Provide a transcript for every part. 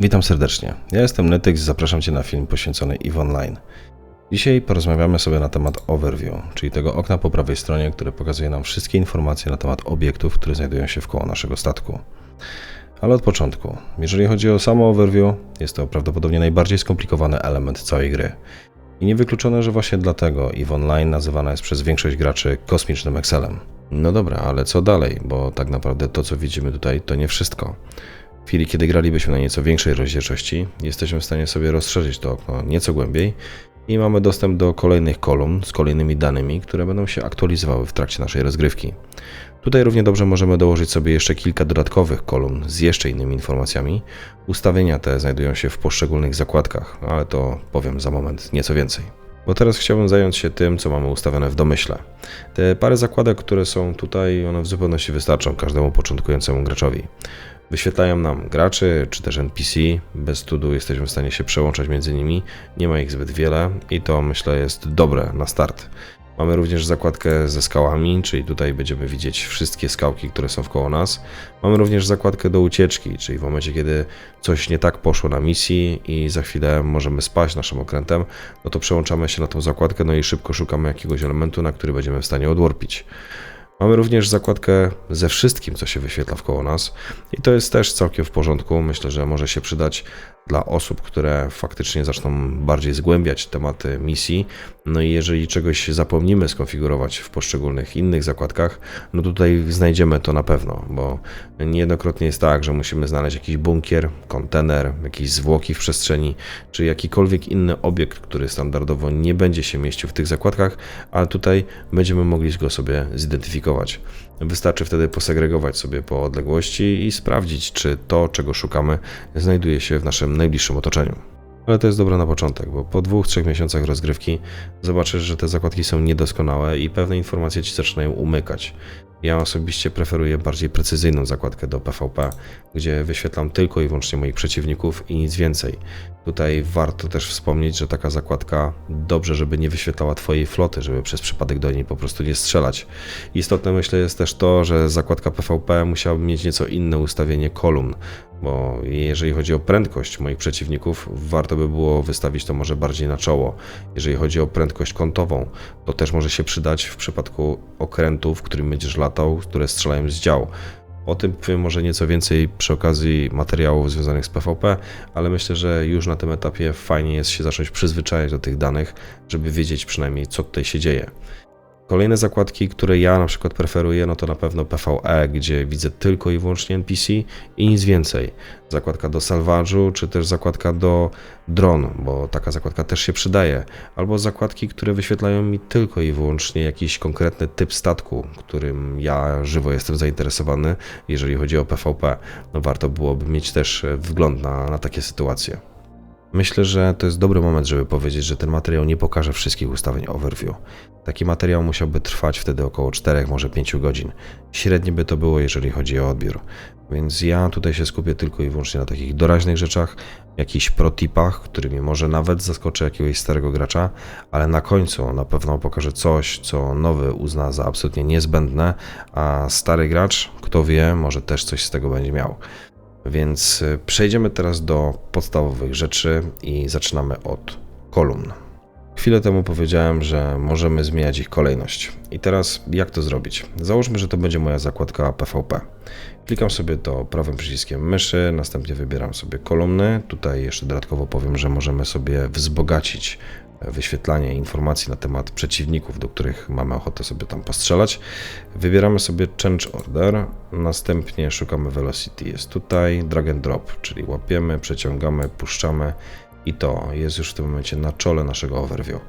Witam serdecznie. Ja jestem Netyx i zapraszam Cię na film poświęcony EVE Online. Dzisiaj porozmawiamy sobie na temat Overview, czyli tego okna po prawej stronie, które pokazuje nam wszystkie informacje na temat obiektów, które znajdują się wkoło naszego statku. Ale od początku. Jeżeli chodzi o samo Overview, jest to prawdopodobnie najbardziej skomplikowany element całej gry. I niewykluczone, że właśnie dlatego EVE Online nazywana jest przez większość graczy kosmicznym Excelem. No dobra, ale co dalej? Bo tak naprawdę to, co widzimy tutaj, to nie wszystko. W chwili, kiedy gralibyśmy na nieco większej rozdzielczości, jesteśmy w stanie sobie rozszerzyć to okno nieco głębiej i mamy dostęp do kolejnych kolumn z kolejnymi danymi, które będą się aktualizowały w trakcie naszej rozgrywki. Tutaj równie dobrze możemy dołożyć sobie jeszcze kilka dodatkowych kolumn z jeszcze innymi informacjami. Ustawienia te znajdują się w poszczególnych zakładkach, ale to powiem za moment nieco więcej. Bo teraz chciałbym zająć się tym, co mamy ustawione w domyśle. Te parę zakładek, które są tutaj, one w zupełności wystarczą każdemu początkującemu graczowi. Wyświetlają nam graczy czy też NPC. Bez trudu jesteśmy w stanie się przełączać między nimi. Nie ma ich zbyt wiele i to myślę jest dobre na start. Mamy również zakładkę ze skałami, czyli tutaj będziemy widzieć wszystkie skałki, które są wkoło nas. Mamy również zakładkę do ucieczki, czyli w momencie, kiedy coś nie tak poszło na misji i za chwilę możemy spaść naszym okrętem, no to przełączamy się na tą zakładkę, no i szybko szukamy jakiegoś elementu, na który będziemy w stanie odwarpić. Mamy również zakładkę ze wszystkim, co się wyświetla wkoło nas i to jest też całkiem w porządku. Myślę, że może się przydać dla osób, które faktycznie zaczną bardziej zgłębiać tematy misji. No i jeżeli czegoś zapomnimy skonfigurować w poszczególnych innych zakładkach, no tutaj znajdziemy to na pewno, bo niejednokrotnie jest tak, że musimy znaleźć jakiś bunkier, kontener, jakieś zwłoki w przestrzeni, czy jakikolwiek inny obiekt, który standardowo nie będzie się mieścił w tych zakładkach, ale tutaj będziemy mogli go sobie zidentyfikować. Wystarczy wtedy posegregować sobie po odległości i sprawdzić, czy to, czego szukamy, znajduje się w naszym najbliższym otoczeniu. Ale to jest dobre na początek, bo po dwóch, trzech miesiącach rozgrywki zobaczysz, że te zakładki są niedoskonałe i pewne informacje ci zaczynają umykać. Ja osobiście preferuję bardziej precyzyjną zakładkę do PvP, gdzie wyświetlam tylko i wyłącznie moich przeciwników i nic więcej. Tutaj warto też wspomnieć, że taka zakładka dobrze, żeby nie wyświetlała Twojej floty, żeby przez przypadek do niej po prostu nie strzelać. Istotne myślę jest też to, że zakładka PvP musiałaby mieć nieco inne ustawienie kolumn, bo jeżeli chodzi o prędkość moich przeciwników, warto by było wystawić to może bardziej na czoło. Jeżeli chodzi o prędkość kątową, to też może się przydać w przypadku okrętów, którym będziesz latał, które strzelają z dział. O tym powiem może nieco więcej przy okazji materiałów związanych z PvP, ale myślę, że już na tym etapie fajnie jest się zacząć przyzwyczajać do tych danych, żeby wiedzieć przynajmniej co tutaj się dzieje. Kolejne zakładki, które ja na przykład preferuję, no to na pewno PvE, gdzie widzę tylko i wyłącznie NPC i nic więcej. Zakładka do salvage'u, czy też zakładka do dron, bo taka zakładka też się przydaje. Albo zakładki, które wyświetlają mi tylko i wyłącznie jakiś konkretny typ statku, którym ja żywo jestem zainteresowany, jeżeli chodzi o PvP. No warto byłoby mieć też wgląd na, na takie sytuacje. Myślę, że to jest dobry moment, żeby powiedzieć, że ten materiał nie pokaże wszystkich ustawień overview. Taki materiał musiałby trwać wtedy około 4, może 5 godzin. Średnie by to było, jeżeli chodzi o odbiór. Więc ja tutaj się skupię tylko i wyłącznie na takich doraźnych rzeczach, jakichś protipach, którymi może nawet zaskoczę jakiegoś starego gracza, ale na końcu na pewno pokażę coś, co nowy uzna za absolutnie niezbędne, a stary gracz, kto wie, może też coś z tego będzie miał. Więc y, przejdziemy teraz do podstawowych rzeczy i zaczynamy od kolumn. Chwilę temu powiedziałem, że możemy zmieniać ich kolejność. I teraz jak to zrobić? Załóżmy, że to będzie moja zakładka PVP. Klikam sobie to prawym przyciskiem myszy, następnie wybieram sobie kolumny. Tutaj jeszcze dodatkowo powiem, że możemy sobie wzbogacić wyświetlanie informacji na temat przeciwników, do których mamy ochotę sobie tam postrzelać. Wybieramy sobie Change Order, następnie szukamy Velocity. Jest tutaj drag and drop, czyli łapiemy, przeciągamy, puszczamy i to jest już w tym momencie na czole naszego overview.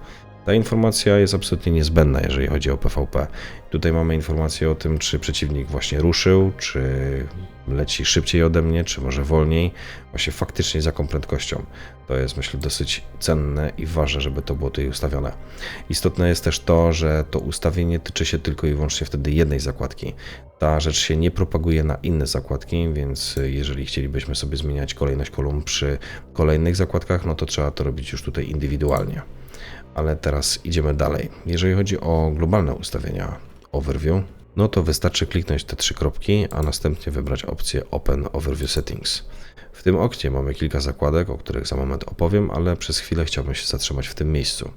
Ta informacja jest absolutnie niezbędna, jeżeli chodzi o PvP. Tutaj mamy informację o tym, czy przeciwnik właśnie ruszył, czy leci szybciej ode mnie, czy może wolniej, właśnie faktycznie z jaką prędkością. To jest myślę dosyć cenne i ważne, żeby to było tutaj ustawione. Istotne jest też to, że to ustawienie tyczy się tylko i wyłącznie wtedy jednej zakładki. Ta rzecz się nie propaguje na inne zakładki, więc jeżeli chcielibyśmy sobie zmieniać kolejność kolumn przy kolejnych zakładkach, no to trzeba to robić już tutaj indywidualnie. Ale teraz idziemy dalej. Jeżeli chodzi o globalne ustawienia overview, no to wystarczy kliknąć te trzy kropki, a następnie wybrać opcję Open Overview Settings. W tym oknie mamy kilka zakładek, o których za moment opowiem, ale przez chwilę chciałbym się zatrzymać w tym miejscu.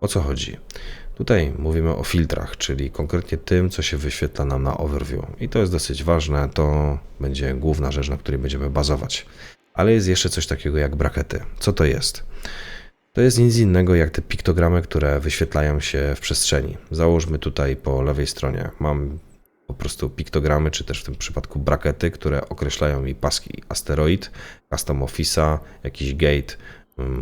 O co chodzi? Tutaj mówimy o filtrach, czyli konkretnie tym, co się wyświetla nam na overview. I to jest dosyć ważne, to będzie główna rzecz, na której będziemy bazować. Ale jest jeszcze coś takiego jak brakety. Co to jest? To jest nic innego jak te piktogramy, które wyświetlają się w przestrzeni. Załóżmy tutaj po lewej stronie. Mam po prostu piktogramy, czy też w tym przypadku brakety, które określają mi paski asteroid, custom office'a, jakiś gate,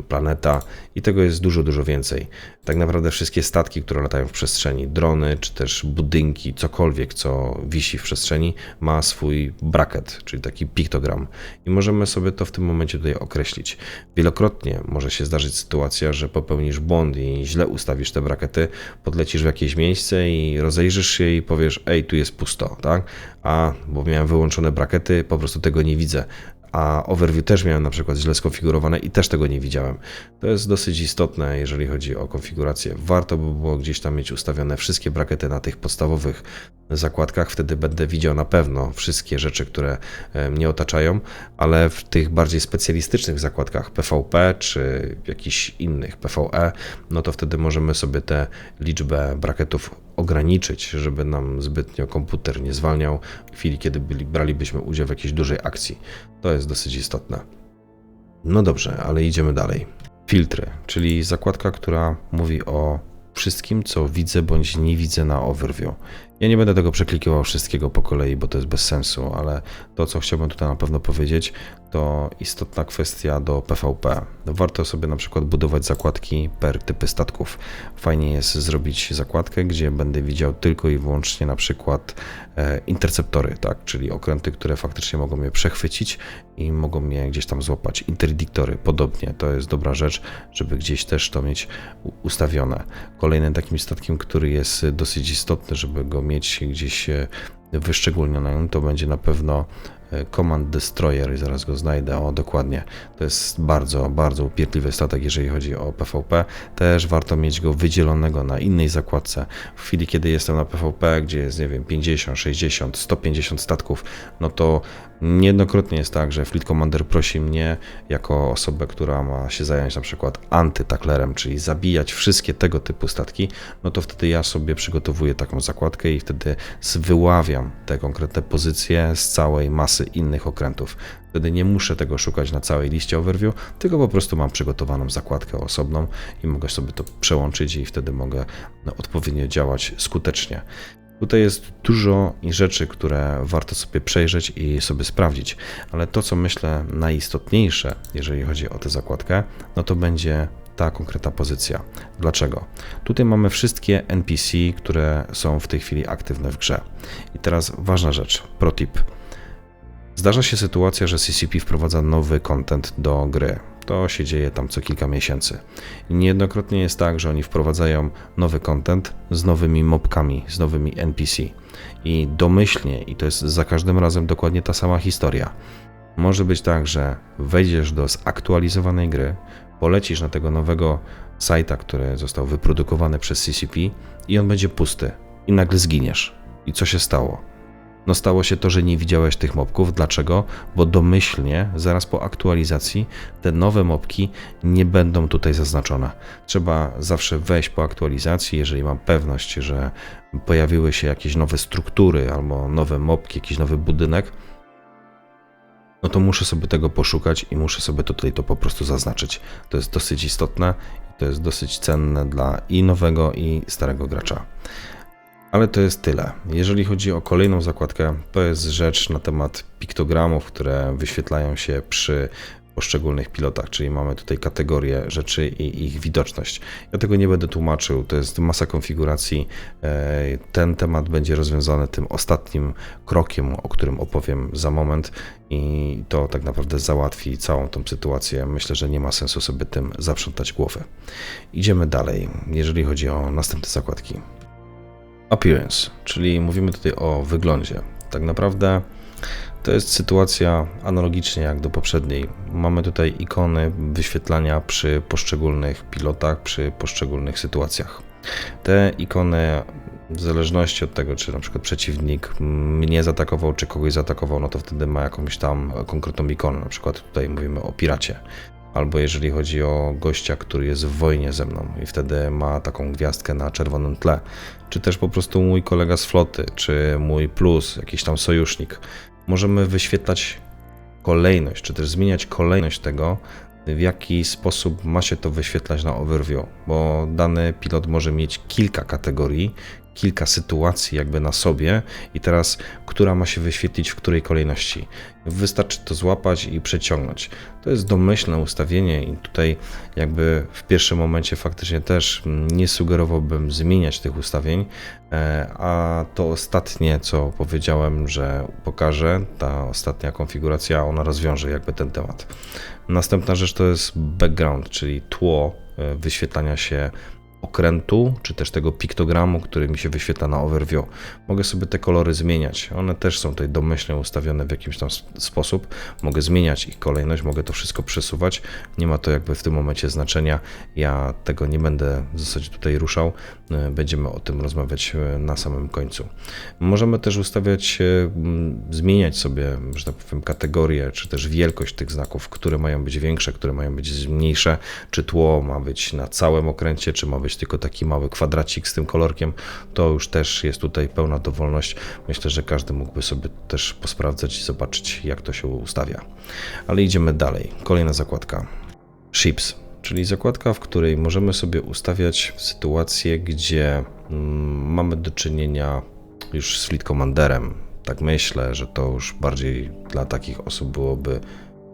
planeta i tego jest dużo, dużo więcej. Tak naprawdę wszystkie statki, które latają w przestrzeni, drony czy też budynki, cokolwiek, co wisi w przestrzeni, ma swój bracket, czyli taki piktogram i możemy sobie to w tym momencie tutaj określić. Wielokrotnie może się zdarzyć sytuacja, że popełnisz błąd i źle ustawisz te brakety, podlecisz w jakieś miejsce i rozejrzysz się i powiesz, ej, tu jest pusto, tak? A, bo miałem wyłączone brakety, po prostu tego nie widzę a overview też miałem na przykład źle skonfigurowane i też tego nie widziałem. To jest dosyć istotne, jeżeli chodzi o konfigurację. Warto by było gdzieś tam mieć ustawione wszystkie brakety na tych podstawowych zakładkach, wtedy będę widział na pewno wszystkie rzeczy, które e, mnie otaczają, ale w tych bardziej specjalistycznych zakładkach PVP czy jakichś innych PVE, no to wtedy możemy sobie tę liczbę braketów ograniczyć, żeby nam zbytnio komputer nie zwalniał w chwili, kiedy byli, bralibyśmy udział w jakiejś dużej akcji. To jest dosyć istotne. No dobrze, ale idziemy dalej. Filtry, czyli zakładka, która mówi o wszystkim, co widzę bądź nie widzę na overview. Ja nie będę tego przeklikiwał wszystkiego po kolei, bo to jest bez sensu, ale to, co chciałbym tutaj na pewno powiedzieć, to istotna kwestia do PvP. Warto sobie na przykład budować zakładki per typy statków. Fajnie jest zrobić zakładkę, gdzie będę widział tylko i wyłącznie na przykład e, interceptory, tak, czyli okręty, które faktycznie mogą mnie przechwycić i mogą mnie gdzieś tam złapać. Interdiktory, podobnie, to jest dobra rzecz, żeby gdzieś też to mieć ustawione. Kolejnym takim statkiem, który jest dosyć istotny, żeby go mieć gdzieś e, wyszczególnionym, to będzie na pewno Command Destroyer i zaraz go znajdę, o dokładnie. To jest bardzo, bardzo upierdliwy statek, jeżeli chodzi o PvP. Też warto mieć go wydzielonego na innej zakładce. W chwili, kiedy jestem na PvP, gdzie jest, nie wiem, 50, 60, 150 statków, no to Niejednokrotnie jest tak, że Fleet Commander prosi mnie, jako osobę, która ma się zająć na przykład antytaklerem, czyli zabijać wszystkie tego typu statki, no to wtedy ja sobie przygotowuję taką zakładkę i wtedy wyławiam te konkretne pozycje z całej masy innych okrętów. Wtedy nie muszę tego szukać na całej liście overview, tylko po prostu mam przygotowaną zakładkę osobną i mogę sobie to przełączyć i wtedy mogę no, odpowiednio działać skutecznie. Tutaj jest dużo rzeczy, które warto sobie przejrzeć i sobie sprawdzić, ale to, co myślę najistotniejsze, jeżeli chodzi o tę zakładkę, no to będzie ta konkretna pozycja. Dlaczego? Tutaj mamy wszystkie NPC, które są w tej chwili aktywne w grze. I teraz ważna rzecz, protip. Zdarza się sytuacja, że CCP wprowadza nowy content do gry. To się dzieje tam co kilka miesięcy. Niejednokrotnie jest tak, że oni wprowadzają nowy content z nowymi mobkami, z nowymi NPC. I domyślnie, i to jest za każdym razem dokładnie ta sama historia. Może być tak, że wejdziesz do zaktualizowanej gry, polecisz na tego nowego sajta, który został wyprodukowany przez CCP i on będzie pusty. I nagle zginiesz. I co się stało? No stało się to, że nie widziałeś tych mopków. Dlaczego? Bo domyślnie, zaraz po aktualizacji, te nowe mopki nie będą tutaj zaznaczone. Trzeba zawsze wejść po aktualizacji, jeżeli mam pewność, że pojawiły się jakieś nowe struktury albo nowe mopki, jakiś nowy budynek, no to muszę sobie tego poszukać i muszę sobie tutaj to po prostu zaznaczyć. To jest dosyć istotne i to jest dosyć cenne dla i nowego, i starego gracza. Ale to jest tyle. Jeżeli chodzi o kolejną zakładkę, to jest rzecz na temat piktogramów, które wyświetlają się przy poszczególnych pilotach, czyli mamy tutaj kategorie rzeczy i ich widoczność. Ja tego nie będę tłumaczył, to jest masa konfiguracji. E, ten temat będzie rozwiązany tym ostatnim krokiem, o którym opowiem za moment i to tak naprawdę załatwi całą tą sytuację. Myślę, że nie ma sensu sobie tym zaprzątać głowy. Idziemy dalej, jeżeli chodzi o następne zakładki. Appearance, czyli mówimy tutaj o wyglądzie. Tak naprawdę to jest sytuacja analogicznie jak do poprzedniej. Mamy tutaj ikony wyświetlania przy poszczególnych pilotach, przy poszczególnych sytuacjach. Te ikony w zależności od tego, czy na przykład przeciwnik mnie zaatakował, czy kogoś zaatakował, no to wtedy ma jakąś tam konkretną ikonę. Na przykład tutaj mówimy o piracie. Albo jeżeli chodzi o gościa, który jest w wojnie ze mną i wtedy ma taką gwiazdkę na czerwonym tle, czy też po prostu mój kolega z floty, czy mój plus, jakiś tam sojusznik. Możemy wyświetlać kolejność, czy też zmieniać kolejność tego, w jaki sposób ma się to wyświetlać na overview, bo dany pilot może mieć kilka kategorii, kilka sytuacji jakby na sobie i teraz, która ma się wyświetlić w której kolejności. Wystarczy to złapać i przeciągnąć. To jest domyślne ustawienie i tutaj jakby w pierwszym momencie faktycznie też nie sugerowałbym zmieniać tych ustawień, e, a to ostatnie, co powiedziałem, że pokażę, ta ostatnia konfiguracja, ona rozwiąże jakby ten temat. Następna rzecz to jest background, czyli tło e, wyświetlania się okrętu, czy też tego piktogramu, który mi się wyświetla na overview. Mogę sobie te kolory zmieniać. One też są tutaj domyślnie ustawione w jakiś tam sposób. Mogę zmieniać ich kolejność, mogę to wszystko przesuwać. Nie ma to jakby w tym momencie znaczenia. Ja tego nie będę w zasadzie tutaj ruszał. E, będziemy o tym rozmawiać e, na samym końcu. Możemy też ustawiać, e, zmieniać sobie, że tak powiem, kategorie, czy też wielkość tych znaków, które mają być większe, które mają być mniejsze, czy tło ma być na całym okręcie, czy ma być tylko taki mały kwadracik z tym kolorkiem, to już też jest tutaj pełna dowolność. Myślę, że każdy mógłby sobie też posprawdzać i zobaczyć, jak to się ustawia. Ale idziemy dalej. Kolejna zakładka. Ships, czyli zakładka, w której możemy sobie ustawiać sytuację, gdzie mm, mamy do czynienia już z Fleet Commanderem. Tak myślę, że to już bardziej dla takich osób byłoby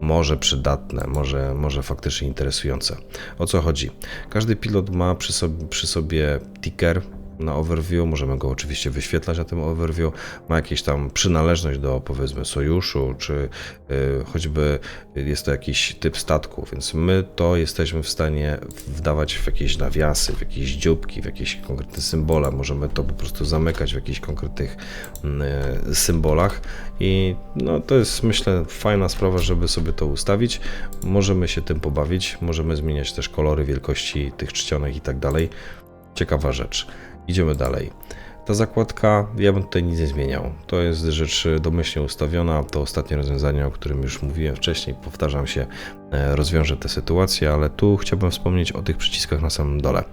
może przydatne, może, może faktycznie interesujące. O co chodzi? Każdy pilot ma przy sobie, przy sobie ticker, na overview, możemy go oczywiście wyświetlać na tym overview, ma jakieś tam przynależność do powiedzmy sojuszu, czy y, choćby jest to jakiś typ statku, więc my to jesteśmy w stanie wdawać w jakieś nawiasy, w jakieś dzióbki, w jakieś konkretne symbole, możemy to po prostu zamykać w jakichś konkretnych y, symbolach i no, to jest myślę fajna sprawa, żeby sobie to ustawić. Możemy się tym pobawić, możemy zmieniać też kolory, wielkości tych czcionek i tak dalej. Ciekawa rzecz. Idziemy dalej. Ta zakładka, ja bym tutaj nic nie zmieniał. To jest rzecz domyślnie ustawiona. To ostatnie rozwiązanie, o którym już mówiłem wcześniej, powtarzam się, e, rozwiąże tę sytuację, ale tu chciałbym wspomnieć o tych przyciskach na samym dole.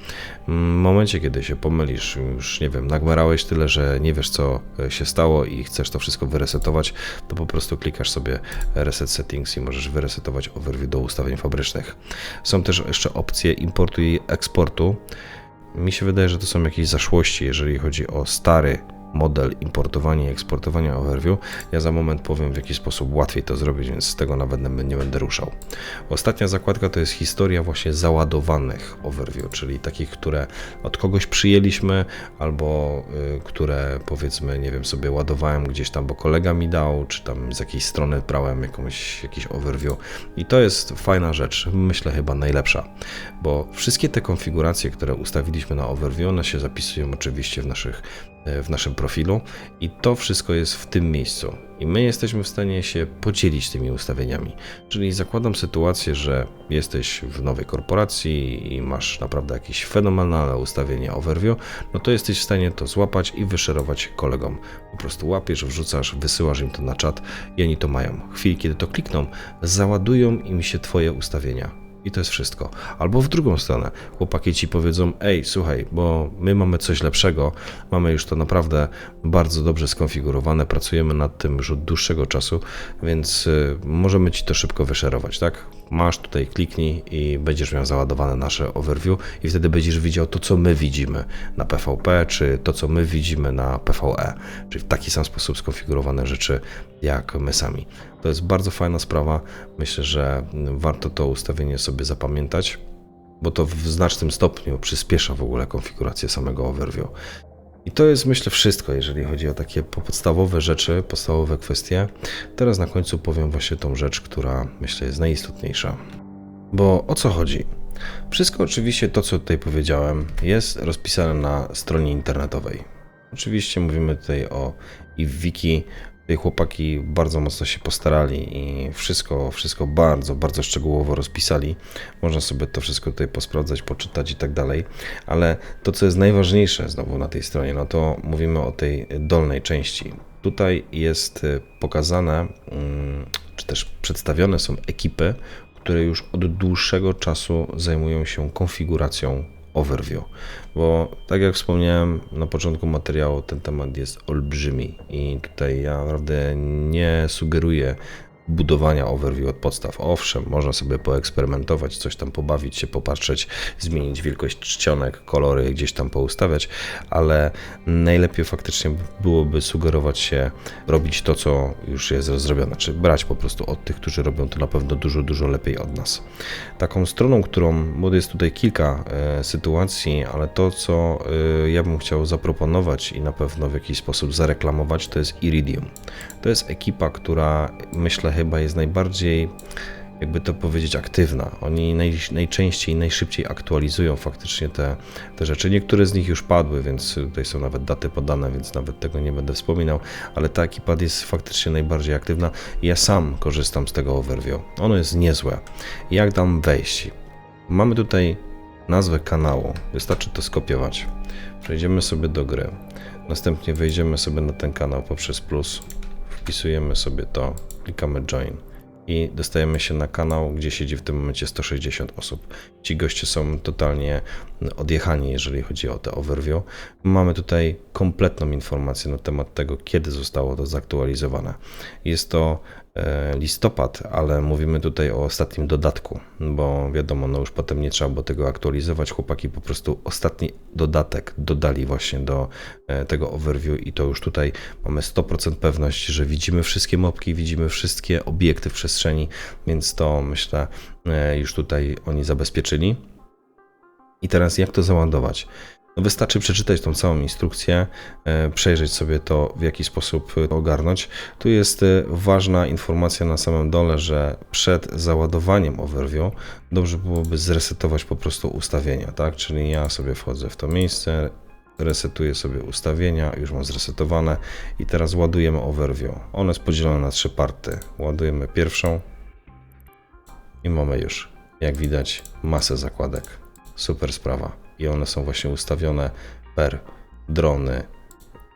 W momencie, kiedy się pomylisz, już nie wiem, nagmerałeś tyle, że nie wiesz, co e, się stało i chcesz to wszystko wyresetować, to po prostu klikasz sobie Reset Settings i możesz wyresetować overview do ustawień fabrycznych. Są też jeszcze opcje importu i eksportu. Mi się wydaje, że to są jakieś zaszłości, jeżeli chodzi o stary model importowania i eksportowania overview. Ja za moment powiem, w jaki sposób łatwiej to zrobić, więc z tego nawet nie będę ruszał. Ostatnia zakładka to jest historia właśnie załadowanych overview, czyli takich, które od kogoś przyjęliśmy, albo y, które powiedzmy, nie wiem, sobie ładowałem gdzieś tam, bo kolega mi dał, czy tam z jakiejś strony brałem jakąś, jakiś overview. I to jest fajna rzecz, myślę chyba najlepsza, bo wszystkie te konfiguracje, które ustawiliśmy na overview, one się zapisują oczywiście w naszych w naszym profilu i to wszystko jest w tym miejscu. I my jesteśmy w stanie się podzielić tymi ustawieniami. Czyli zakładam sytuację, że jesteś w nowej korporacji i masz naprawdę jakieś fenomenalne ustawienie overview, no to jesteś w stanie to złapać i wyszerować kolegom. Po prostu łapiesz, wrzucasz, wysyłasz im to na czat i oni to mają. W chwili, kiedy to klikną, załadują im się Twoje ustawienia i to jest wszystko. Albo w drugą stronę, chłopaki ci powiedzą: Ej, słuchaj, bo my mamy coś lepszego, mamy już to naprawdę bardzo dobrze skonfigurowane, pracujemy nad tym już od dłuższego czasu, więc y, możemy ci to szybko wyszerować, tak? Masz tutaj, kliknij i będziesz miał załadowane nasze overview, i wtedy będziesz widział to, co my widzimy na PvP, czy to, co my widzimy na PvE, czyli w taki sam sposób skonfigurowane rzeczy jak my sami. To jest bardzo fajna sprawa. Myślę, że warto to ustawienie sobie zapamiętać, bo to w znacznym stopniu przyspiesza w ogóle konfigurację samego overview. I to jest myślę wszystko, jeżeli chodzi o takie podstawowe rzeczy, podstawowe kwestie. Teraz na końcu powiem właśnie tą rzecz, która myślę jest najistotniejsza. Bo o co chodzi? Wszystko oczywiście to, co tutaj powiedziałem, jest rozpisane na stronie internetowej. Oczywiście mówimy tutaj o i wiki Tutaj chłopaki bardzo mocno się postarali i wszystko, wszystko bardzo, bardzo szczegółowo rozpisali. Można sobie to wszystko tutaj posprawdzać, poczytać i tak dalej. Ale to, co jest najważniejsze znowu na tej stronie, no to mówimy o tej dolnej części. Tutaj jest y, pokazane, mm, czy też przedstawione są ekipy, które już od dłuższego czasu zajmują się konfiguracją overview, bo tak jak wspomniałem na początku materiału, ten temat jest olbrzymi i tutaj ja naprawdę nie sugeruję budowania overview od podstaw. Owszem, można sobie poeksperymentować, coś tam pobawić się, popatrzeć, zmienić wielkość czcionek, kolory, gdzieś tam poustawiać, ale najlepiej faktycznie byłoby sugerować się robić to, co już jest zrobione, czy brać po prostu od tych, którzy robią to na pewno dużo, dużo lepiej od nas. Taką stroną, którą, bo jest tutaj kilka e, sytuacji, ale to, co e, ja bym chciał zaproponować i na pewno w jakiś sposób zareklamować, to jest Iridium. To jest ekipa, która myślę chyba jest najbardziej, jakby to powiedzieć, aktywna. Oni naj, najczęściej, najszybciej aktualizują faktycznie te, te rzeczy. Niektóre z nich już padły, więc tutaj są nawet daty podane, więc nawet tego nie będę wspominał, ale ta ekipa jest faktycznie najbardziej aktywna. Ja sam korzystam z tego overview. Ono jest niezłe. Jak tam wejść? Mamy tutaj nazwę kanału. Wystarczy to skopiować. Przejdziemy sobie do gry. Następnie wejdziemy sobie na ten kanał poprzez plus wpisujemy sobie to, klikamy join i dostajemy się na kanał, gdzie siedzi w tym momencie 160 osób. Ci goście są totalnie odjechani, jeżeli chodzi o te overview. Mamy tutaj kompletną informację na temat tego, kiedy zostało to zaktualizowane. Jest to listopad, ale mówimy tutaj o ostatnim dodatku, bo wiadomo, no już potem nie trzeba było tego aktualizować. Chłopaki po prostu ostatni dodatek dodali właśnie do e, tego overview i to już tutaj mamy 100% pewność, że widzimy wszystkie mopki, widzimy wszystkie obiekty w przestrzeni, więc to myślę e, już tutaj oni zabezpieczyli. I teraz jak to załadować? No wystarczy przeczytać tą całą instrukcję, e, przejrzeć sobie to, w jaki sposób ogarnąć. Tu jest e, ważna informacja na samym dole, że przed załadowaniem overview dobrze byłoby zresetować po prostu ustawienia, tak? Czyli ja sobie wchodzę w to miejsce, resetuję sobie ustawienia, już mam zresetowane i teraz ładujemy overview. One jest podzielone na trzy party. Ładujemy pierwszą i mamy już, jak widać, masę zakładek. Super sprawa i one są właśnie ustawione per drony,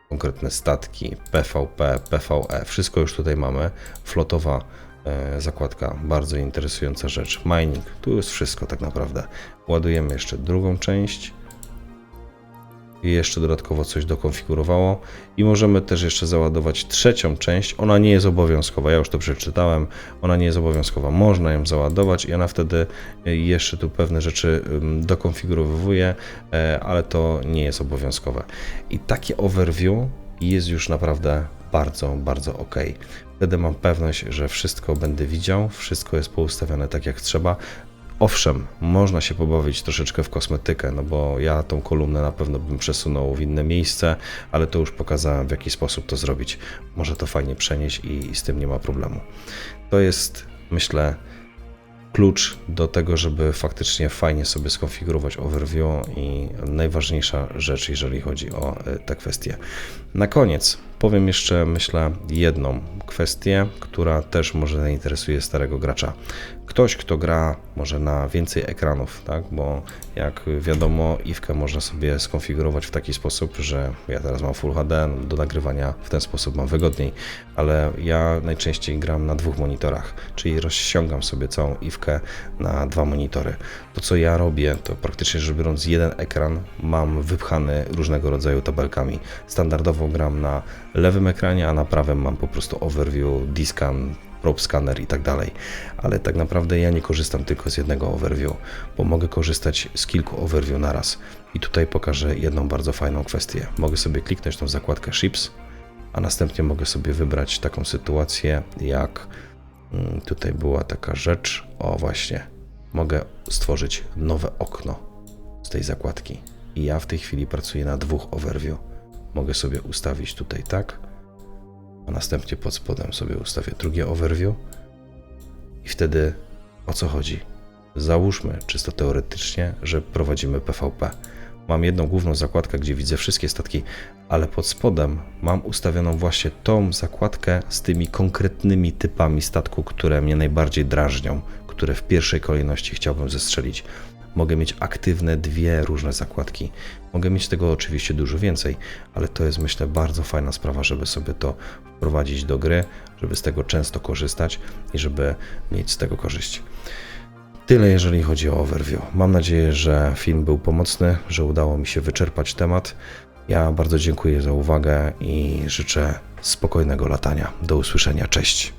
konkretne statki, PVP, PVE, wszystko już tutaj mamy. Flotowa e, zakładka, bardzo interesująca rzecz. Mining, tu jest wszystko tak naprawdę. Ładujemy jeszcze drugą część jeszcze dodatkowo coś dokonfigurowało i możemy też jeszcze załadować trzecią część. Ona nie jest obowiązkowa, ja już to przeczytałem, ona nie jest obowiązkowa, można ją załadować i ona wtedy jeszcze tu pewne rzeczy dokonfigurowuje, e, ale to nie jest obowiązkowe. I takie overview jest już naprawdę bardzo, bardzo ok. Wtedy mam pewność, że wszystko będę widział, wszystko jest poustawione tak jak trzeba. Owszem, można się pobawić troszeczkę w kosmetykę, no bo ja tą kolumnę na pewno bym przesunął w inne miejsce, ale to już pokazałem w jaki sposób to zrobić. Może to fajnie przenieść i, z tym nie ma problemu. To jest, myślę, klucz do tego, żeby faktycznie fajnie sobie skonfigurować overview i najważniejsza rzecz, jeżeli chodzi o e, te kwestie. Na koniec powiem jeszcze, myślę, jedną kwestię, która też może zainteresuje starego gracza ktoś, kto gra może na więcej ekranów, tak? bo jak wiadomo, IWkę można sobie skonfigurować w taki sposób, że ja teraz mam Full HD, do nagrywania w ten sposób mam wygodniej, ale ja najczęściej gram na dwóch monitorach, czyli rozciągam sobie całą IWkę na dwa monitory. To co ja robię, to praktycznie rzecz biorąc jeden ekran mam wypchany różnego rodzaju tabelkami. Standardowo gram na lewym ekranie, a na prawym mam po prostu overview, discan, probe scanner i tak dalej. Ale tak naprawdę ja nie korzystam tylko z jednego overview, bo mogę korzystać z kilku overview naraz. I tutaj pokażę jedną bardzo fajną kwestię. Mogę sobie kliknąć tą zakładkę Ships, a następnie mogę sobie wybrać taką sytuację, jak mm, tutaj była taka rzecz, o właśnie, mogę stworzyć nowe okno z tej zakładki. I ja w tej chwili pracuję na dwóch overview. Mogę sobie ustawić tutaj tak, a następnie pod spodem sobie ustawię drugie overview i wtedy o co chodzi? Załóżmy czysto teoretycznie, że prowadzimy PvP. mam jedną główną zakładkę, gdzie widzę wszystkie statki, ale pod spodem mam ustawioną właśnie tą zakładkę z tymi konkretnymi typami statku, które mnie najbardziej drażnią, które w pierwszej kolejności chciałbym zestrzelić. Mogę mieć aktywne dwie różne zakładki. Mogę mieć tego oczywiście dużo więcej, ale to jest myślę bardzo fajna sprawa, żeby sobie to wprowadzić do gry, żeby z tego często korzystać i żeby mieć z tego korzyść. Tyle jeżeli chodzi o overview. Mam nadzieję, że film był pomocny, że udało mi się wyczerpać temat. Ja bardzo dziękuję za uwagę i życzę spokojnego latania. Do usłyszenia. Cześć.